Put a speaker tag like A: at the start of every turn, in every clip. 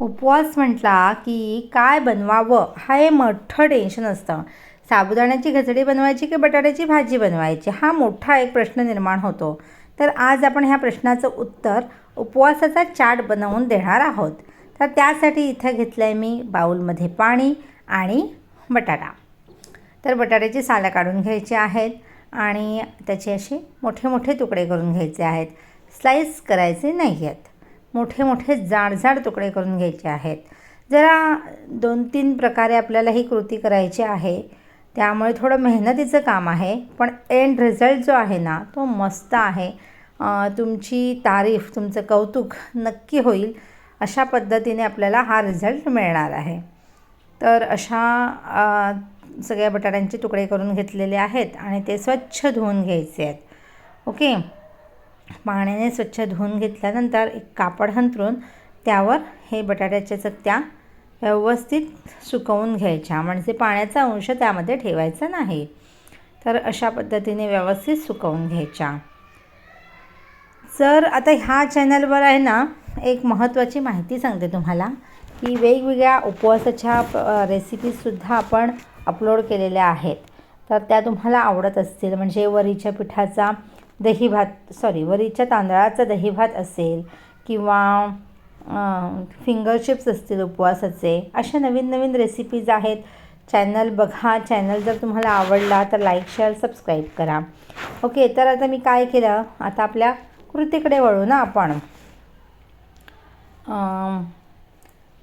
A: उपवास म्हटला की काय बनवावं? हा हे मोठं टेन्शन असतं. साबुदाण्याची खिचडी बनवायची की बटाट्याची भाजी बनवायची? हा मोठा एक प्रश्न निर्माण होतो. तर आज आपण ह्या प्रश्नाचं उत्तर उपवासाचा चाट बनवून देणार आहोत. तर त्यासाठी इथं घेतलं आहे मी बाऊलमध्ये पाणी आणि बटाटा. तर बटाट्याची सालं काढून घ्यायची आहेत आणि त्याचे असे मोठे मोठे तुकडे करून घ्यायचे आहेत. स्लाईस करायचे नाही आहेत मोठे मोठे जाडजाड तुकडे करून घ्यायचे आहेत. जरा दोन तीन प्रकारे आपल्याला ही कृती करायची आहे. त्यामुळे थोडं मेहनतीचं काम आहे पण एंड रिझल्ट जो आहे ना तो मस्त आहे. तुमची तारीफ तुमचं कौतुक नक्की होईल. अशा पद्धतीने आपल्याला हा रिझल्ट मिळणार आहे. तर अशा सगळ्या बटाट्यांचे तुकडे करून घेतलेले आहेत आणि ते स्वच्छ धुवून घ्यायचे आहेत. ओके? पाण्याने स्वच्छ धुवून घेतल्यानंतर एक कापड हंतरून त्यावर हे बटाट्याच्या चकत्या व्यवस्थित सुकवून घ्यायच्या. म्हणजे पाण्याचा अंश त्यामध्ये ठेवायचा नाही. तर अशा पद्धतीने व्यवस्थित सुकवून घ्यायच्या. जर आता ह्या चॅनलवर आहे ना एक महत्त्वाची माहिती सांगते तुम्हाला की वेगवेगळ्या उपवासाच्या रेसिपीजसुद्धा आपण अपलोड केलेल्या आहेत. तर त्या तुम्हाला आवडत असतील. म्हणजे वरीच्या पिठाचा दही भात सॉरी वरीच्या तांदळाचा दही भात असेल किंवा फिंगर चिप्स असतील उपवासाचे अशा नवीन नवीन रेसिपीज आहेत. चॅनल बघा चॅनल जर तुम्हाला आवडला तर लाईक शेअर सबस्क्राईब करा. ओके तर आता मी काय केलं? आता आपल्या कृतीकडे वळू ना आपण.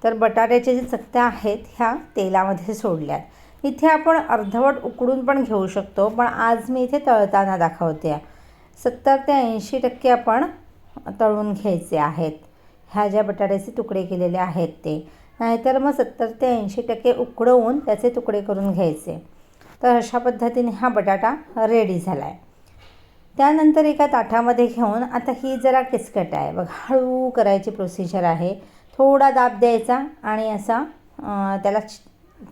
A: तर बटाट्याच्या जे चकत्या आहेत ह्या तेलामध्ये सोडल्यात. इथे आपण अर्धवट उकडून पण घेऊ शकतो पण आज मी इथे तळताना दाखवते. आहे सत्तर ते ऐंशी टक्के आपण तळून घ्यायचे आहेत. ह्या ज्या बटाट्याचे तुकडे केलेले आहेत ते. नाहीतर मग सत्तर ते ऐंशी टक्के उकडवून त्याचे तुकडे करून घ्यायचे. तर अशा पद्धतीने हा बटाटा रेडी झाला आहे त्यानंतर एका ताटामध्ये घेऊन आता ही जरा किचकट आहे. बघ हळू करायची प्रोसिजर आहे. थोडा दाब द्यायचा आणि असा त्याला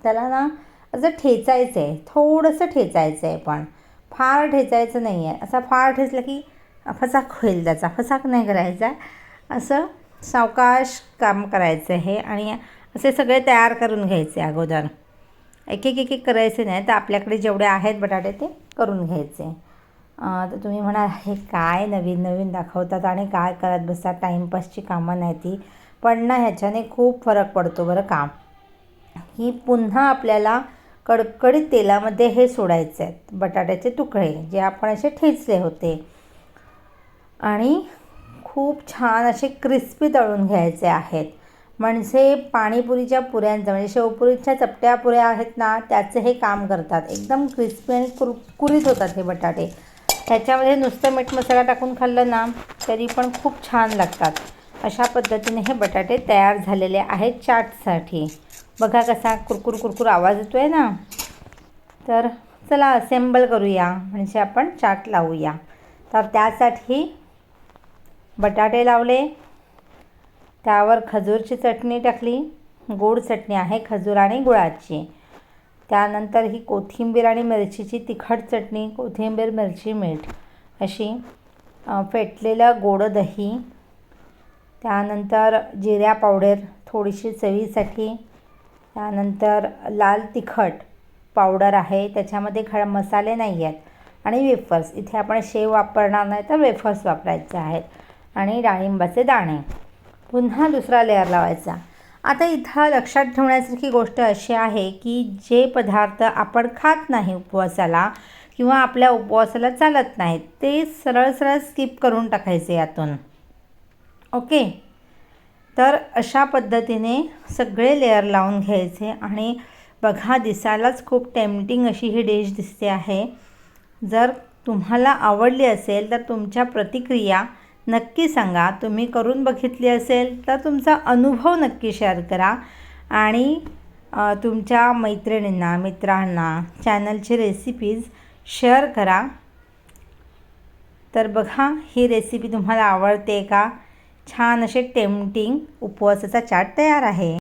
A: त्याला ना असं ठेचायचं आहे थोडंसं ठेचायचं आहे पण. फार ठेचायचं नाही आहे असा फार ठेचला की फसाक होईल त्याचा. फसाक नाही करायचा. असं सावकाश काम करायचं आहे आणि असे सगळे तयार करून घ्यायचे अगोदर. एक एक एक एक करायचे नाही तर आपल्याकडे जेवढे आहेत बटाटे ते करून घ्यायचे. तर तुम्ही म्हणाल हे काय नवीन नवीन दाखवतात आणि काय करत बसतात? टाईमपासची कामं नाही ती. पण ना ह्याच्याने खूप फरक पडतो बरं का. ही पुन्हा आपल्याला कडकडीत तेलामध्ये हे सोडायचे आहेत. बटाट्याचे तुकडे जे आपण असे ठेचले होते. आणि खूप छान असे क्रिस्पी तळून घ्यायचे आहेत. म्हणजे पाणीपुरीच्या पुऱ्यांचं म्हणजे शेवपुरीच्या चपट्या पुऱ्या आहेत ना त्याचे हे काम करतात. एकदम क्रिस्पी आणि कुरकुरीत होतात हे बटाटे. त्याच्यामध्ये नुसतं मीठ मसाला टाकून खाल्लं ना तरी पण खूप छान लागतात. अशा पद्धतीने हे बटाटे तयार झालेले आहेत चाटसाठी. बघा कसा कुरकुर कुरकुर आवाज येतो आहे ना? तर चला असेंबल करूया. म्हणजे आपण चाट लावूया. तर त्यासाठी बटाटे लावले. त्यावर खजूरची चटणी टाकली. गोड चटणी आहे खजूर आणि गुळाची. त्यानंतर ही कोथिंबीर आणि मिरचीची तिखट चटणी कोथिंबीर मिरची मीठ अशी फेटलेलं गोड दही त्यानंतर जिऱ्या पावडर थोडीशी चवीसाठी. त्यानंतर लाल तिखट पावडर आहे त्याच्यामध्ये खड मसाले नाही आहेत. आणि वेफर्स इथे आपण शेव वापरणार नाही तर वेफर्स वापरायचे आहेत. आणि डाळिंबाचे दाणे. पुन्हा दुसरा लेअर लावायचा. आता इथं लक्षात ठेवण्यासारखी गोष्ट अशी आहे की जे पदार्थ आपण खात नाही उपवासाला किंवा आपल्या उपवासाला चालत नाहीत ते सरळ सरळ स्किप करून टाकायचे यातून. ओके. तर अशा पद्धतीने सगळे लेअर लावून घ्यायचे आणि बघा दिसायलाच खूप टेम्पटिंग अशी ही डिश दिसते आहे. जर तुम्हाला आवडली असेल तर तुमच्या प्रतिक्रिया नक्की सांगा. तुम्ही करून बघितली असेल तर तुमचा अनुभव नक्की शेअर करा. आणि तुमच्या मैत्रिणींना मित्रांना चॅनलची रेसिपीज शेअर करा. तर बघा ही रेसिपी तुम्हाला आवडते का? छान असे टेम्पटिंग उपवासाचा चाट तयार आहे.